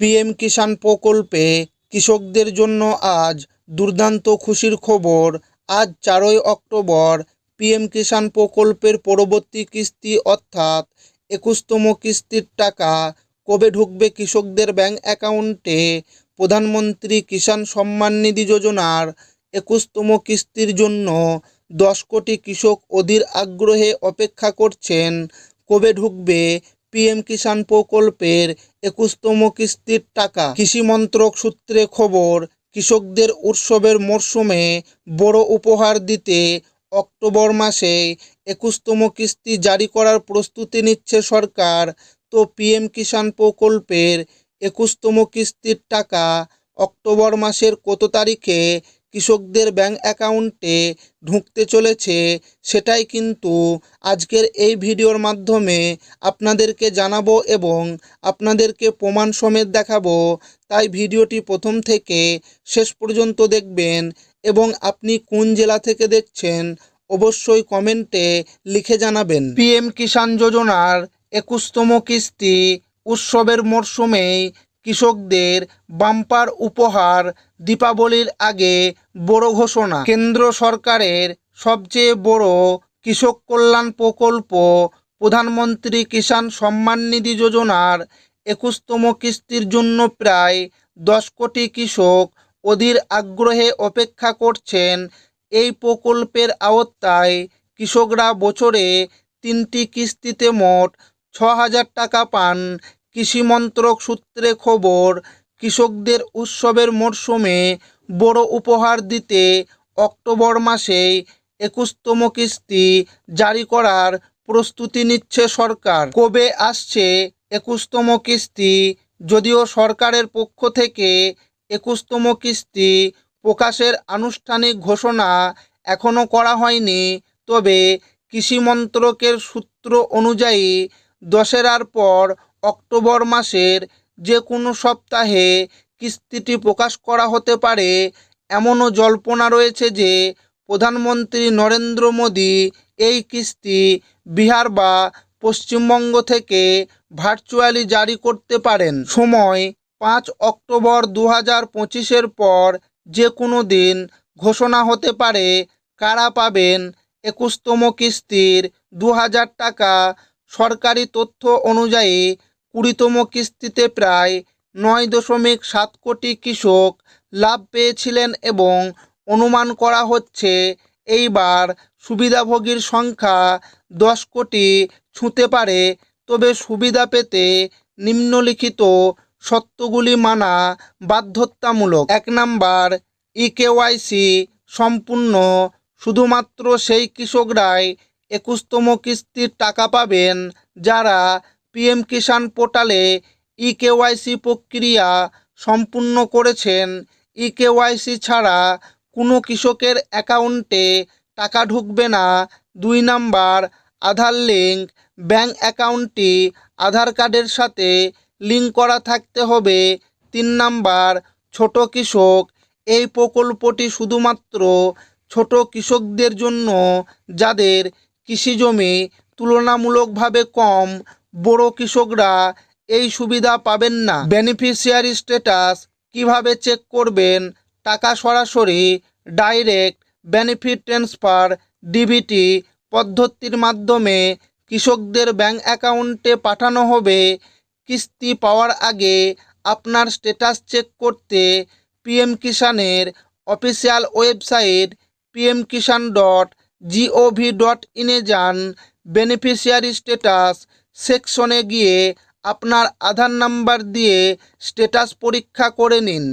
PM কিষাণ প্রকল্পে কৃষকদের জন্য আজ দুর্দান্ত খুশির খবর। আজ চারই অক্টোবর পিএম কিষাণ প্রকল্পের পরবর্তী কিস্তি অর্থাৎ একুশতম কিস্তির টাকা কবে ঢুকবে কৃষকদের ব্যাংক অ্যাকাউন্টে? প্রধানমন্ত্রী কিষাণ সম্মান নিধি যোজনার একুশতম কিস্তির জন্য দশ কোটি কৃষক অধীর আগ্রহে অপেক্ষা করছেন। কবে ঢুকবে পিএম কিষাণ প্রকল্পের একুশতম কিস্তির টাকা। কৃষি মন্ত্রক সূত্রে খবর, কৃষকদের উৎসবের মরশুমে বড় উপহার দিতে অক্টোবর মাসে একুশতম কিস্তি জারি করার প্রস্তুতি নিচ্ছে সরকার। তো পিএম কিষাণ প্রকল্পের একুশতম কিস্তির টাকা অক্টোবর মাসের কত তারিখে কৃষকদের ব্যাঙ্ক অ্যাকাউন্টে ঢুকতে চলেছে। সেটাই কিন্তু আজকের এই ভিডিওর মাধ্যমে আপনাদেরকে জানাব এবং আপনাদেরকে প্রমাণ সমেত দেখাবো। তাই ভিডিওটি প্রথম থেকে শেষ পর্যন্ত দেখবেন এবং আপনি কোন জেলা থেকে দেখছেন অবশ্যই কমেন্টে লিখে জানাবেন। পিএম কিষাণ যোজনার একুশতম কিস্তি উৎসবের মরশুমেই কৃষকদের বাম্পার উপহার দীপাবলির আগে বড় ঘোষণা। কেন্দ্র সরকারের সবচেয়ে বড় কৃষক কল্যাণ প্রকল্প প্রধানমন্ত্রী কিষাণ সম্মান নিধি যোজনার একুশতম কিস্তির জন্য প্রায় দশ কোটি কৃষক অধীর আগ্রহে অপেক্ষা করছেন। এই প্রকল্পের আওতায় কৃষকরা বছরে তিনটি কিস্তিতে মোট ছ হাজার টাকা পান। কৃষি মন্ত্রক সূত্রে খবর কৃষকদের উৎসবের মরশুমে বড় উপহার দিতে অক্টোবর মাসে একুশতম কিস্তি জারি করার প্রস্তুতি নিচ্ছে সরকার। কবে আসছে একুশতম কিস্তি? যদিও সরকারের পক্ষ থেকে একুশতম কিস্তি প্রকাশের আনুষ্ঠানিক ঘোষণা এখনও করা হয়নি, তবে কৃষি মন্ত্রকের সূত্র অনুযায়ী দশেরার পর অক্টোবর মাসের যে কোনো সপ্তাহে কিস্তিটি প্রকাশ করা হতে পারে, এমনও জল্পনা রয়েছে যে প্রধানমন্ত্রী নরেন্দ্র মোদী এই কিস্তি বিহার বা পশ্চিমবঙ্গ থেকে ভার্চুয়ালি জারি করতে পারেন। সময় পাঁচ অক্টোবর দু হাজার পঁচিশের পর যে কোনো দিন ঘোষণা হতে পারে কারা পাবেন। একুশতম কিস্তির দু হাজার টাকা সরকারি তথ্য অনুযায়ী কুড়িতম কিস্তিতে প্রায় নয় দশমিক সাত কোটি কৃষক লাভ পেয়েছিলেন এবং অনুমান করা হচ্ছে এইবার সুবিধাভোগীর সংখ্যা দশ কোটি ছুঁতে পারে। তবে সুবিধা পেতে নিম্নলিখিত সত্যগুলি মানা বাধ্যতামূলক। এক নাম্বার ইকেওয়াইসি সম্পূর্ণ, শুধুমাত্র সেই কৃষকরাই একুশতম কিস্তির টাকা পাবেন যারা পিএম কিষাণ পোর্টালে ই কেওয়াইসি প্রক্রিয়া সম্পূর্ণ করেছেন। ই কেওয়াইসি ছাড়া কোনো কৃষকের অ্যাকাউন্টে টাকা ঢুকবে না। দুই নাম্বার, আধার লিঙ্ক ব্যাঙ্ক অ্যাকাউন্টটি আধার কার্ডের সাথে লিঙ্ক করা থাকতে হবে। তিন নাম্বার, ছোট কৃষক, এই প্রকল্পটি শুধুমাত্র ছোট কৃষকদের জন্য, যাদের কৃষিজমি তুলনামূলকভাবে কম বড় কৃষকরা এই সুবিধা পাবেন না। বেনিফিশিয়ারি স্ট্যাটাস কীভাবে চেক করবেন? টাকা সরাসরি ডাইরেক্ট বেনিফিট ট্রান্সফার ডিবিটি পদ্ধতির মাধ্যমে কৃষকদের ব্যাংক অ্যাকাউন্টে পাঠানো হবে। কিস্তি পাওয়ার আগে আপনার স্ট্যাটাস চেক করতে PM কিষানের official website PM Kisan dot gov dot ইনে যান। বেনিফিশিয়ারি স্ট্যাটাস সেকশনে গিয়ে আপনার আধার নাম্বার দিয়ে স্টেটাস পরীক্ষা করে নিন।